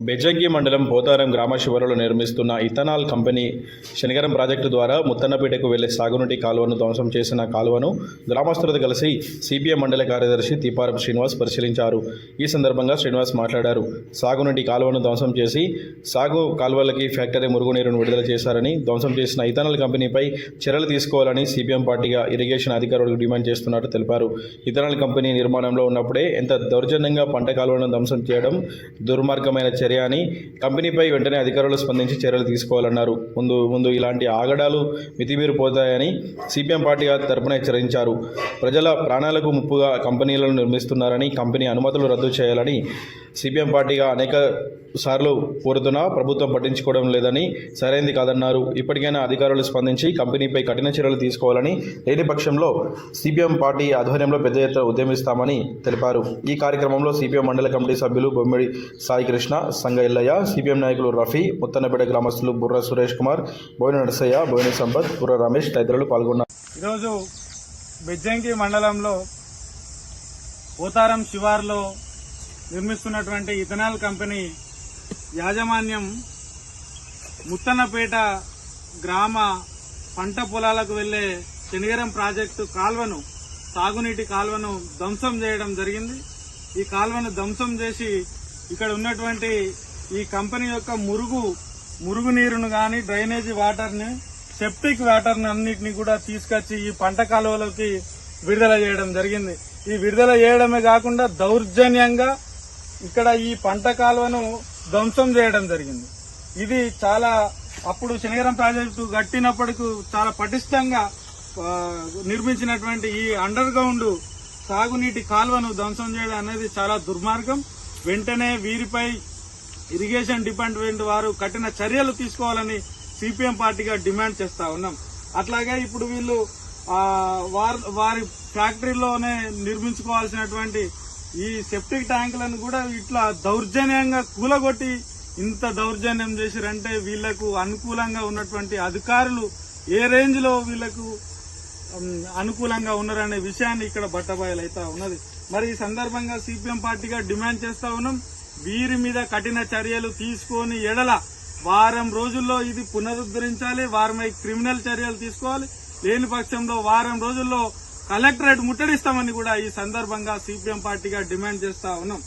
బెజంగి మండలం పోతారం గ్రామ శివారులో నిర్మిస్తున్న ఇథనాల్ కంపెనీ శనిగరం ప్రాజెక్టు ద్వారా ముత్తన్నపేటకు వెళ్ళే సాగునీటి కాలువను ధ్వంసం చేసిన కాలువను గ్రామస్తులతో కలిసి సిపిఎం మండల కార్యదర్శి తీపారం శ్రీనివాస్ పరిశీలించారు. ఈ సందర్భంగా శ్రీనివాస్ మాట్లాడారు. సాగునీటి కాలువను ధ్వంసం చేసి సాగు కాలువలకి ఫ్యాక్టరీ మురుగునీరును విడుదల చేశారని ధ్వంసం చేసిన ఇథనాల్ కంపెనీపై చర్యలు తీసుకోవాలని సిపిఎం పార్టీగా ఇరిగేషన్ అధికారులకు డిమాండ్ చేస్తున్నట్టు తెలిపారు. ఇథనాల్ కంపెనీ నిర్మాణంలో ఉన్నప్పుడే ఎంత దౌర్జన్యంగా పంట కాలువలను ధ్వంసం చేయడం దుర్మార్గమైన చర్య అని కంపెనీపై వెంటనే అధికారులు స్పందించి చర్యలు తీసుకోవాలన్నారు. ముందు ముందు ఇలాంటి ఆగడాలు మితిమీరిపోతాయని సిపిఎం పార్టీ తరపున హెచ్చరించారు. ప్రజల ప్రాణాలకు ముప్పుగా కంపెనీలను నిర్మిస్తున్నారని కంపెనీ అనుమతులు రద్దు చేయాలని సిపిఎం పార్టీగా అనేక సార్లు కోరుతున్నా ప్రభుత్వం పట్టించుకోవడం లేదని సరైంది కాదన్నారు. ఇప్పటికైనా అధికారులు స్పందించి కంపెనీపై కఠిన చర్యలు తీసుకోవాలని లేని పక్షంలో సిపిఎం పార్టీ ఆధ్వర్యంలో పెద్ద ఎత్తున ఉద్యమిస్తామని తెలిపారు. ఈ కార్యక్రమంలో సిపిఎం మండల కమిటీ సభ్యులు బొమ్మిడి సాయికృష్ణ సంగ ఎల్లయ్య సిపిఎం నాయకులు రఫీ ముత్తన్నపేట గ్రామస్తులు బుర్ర సురేష్ కుమార్ బోయిన నరసయ్య బోయిన సంపత్ బుర్ర రమేష్ తదితరులు పాల్గొన్నారు. ఈరోజు బెజ్జంకి మండలంలో పోతారం శివార్లో నిర్మిస్తున్నటువంటి ఇథనాల్ కంపెనీ యాజమాన్యం ముత్తన్నపేట గ్రామ పంట పొలాలకు వెళ్ళే శనిగరం ప్రాజెక్టు కాల్వను సాగునీటి కాల్వను ధ్వంసం చేయడం జరిగింది. ఈ కాల్వను ధ్వంసం చేసి ఇక్కడ ఉన్నటువంటి ఈ కంపెనీ యొక్క మురుగు మురుగు నీరును కానీ డ్రైనేజీ వాటర్ని సెప్టిక్ వాటర్ని అన్నిటిని కూడా తీసుకొచ్చి ఈ పంట కాలువలోకి విడుదల చేయడం జరిగింది. ఈ విడుదల చేయడమే కాకుండా దౌర్జన్యంగా ఇక్కడ ఈ పంట కాలువను ధ్వంసం చేయడం జరిగింది. ఇది చాలా అప్పుడు శనిగరం ప్రాజెక్టు కట్టినప్పటికీ చాలా పటిష్టంగా నిర్మించినటువంటి ఈ అండర్ గ్రౌండ్ సాగునీటి కాలువను ధ్వంసం చేయడం అనేది చాలా దుర్మార్గం. వెంటనే వీరిపై ఇరిగేషన్ డిపార్ట్మెంట్ వారు కఠిన చర్యలు తీసుకోవాలని సిపిఎం పార్టీగా డిమాండ్ చేస్తా ఉన్నాం. అట్లాగే ఇప్పుడు వీళ్ళు వారి ఫ్యాక్టరీలోనే నిర్మించుకోవాల్సినటువంటి ఈ సెప్టిక్ ట్యాంకులను కూడా ఇట్లా దౌర్జన్యంగా కూలగొట్టి ఇంత దౌర్జన్యం చేసిరంటే వీళ్ళకు అనుకూలంగా ఉన్నటువంటి అధికారులు ఏ రేంజ్లో వీళ్ళకు అనుకూలంగా ఉన్నారనే విషయాన్ని ఇక్కడ బట్టబయలైతా ఉన్నది. మరి ఈ సందర్భంగా సిపిఎం పార్టీగా డిమాండ్ చేస్తా ఉన్నాం. వీరి మీద కఠిన చర్యలు తీసుకొని ఎడల వారం రోజుల్లో ఇది పునరుద్ధరించాలి. వారమై క్రిమినల్ చర్యలు తీసుకోవాలి. లేని పక్షంలో వారం రోజుల్లో కలెక్టరేట్ ముట్టడిస్తామని కూడా ఈ సందర్భంగా సిపిఎం పార్టీగా డిమాండ్ చేస్తా ఉన్నాం.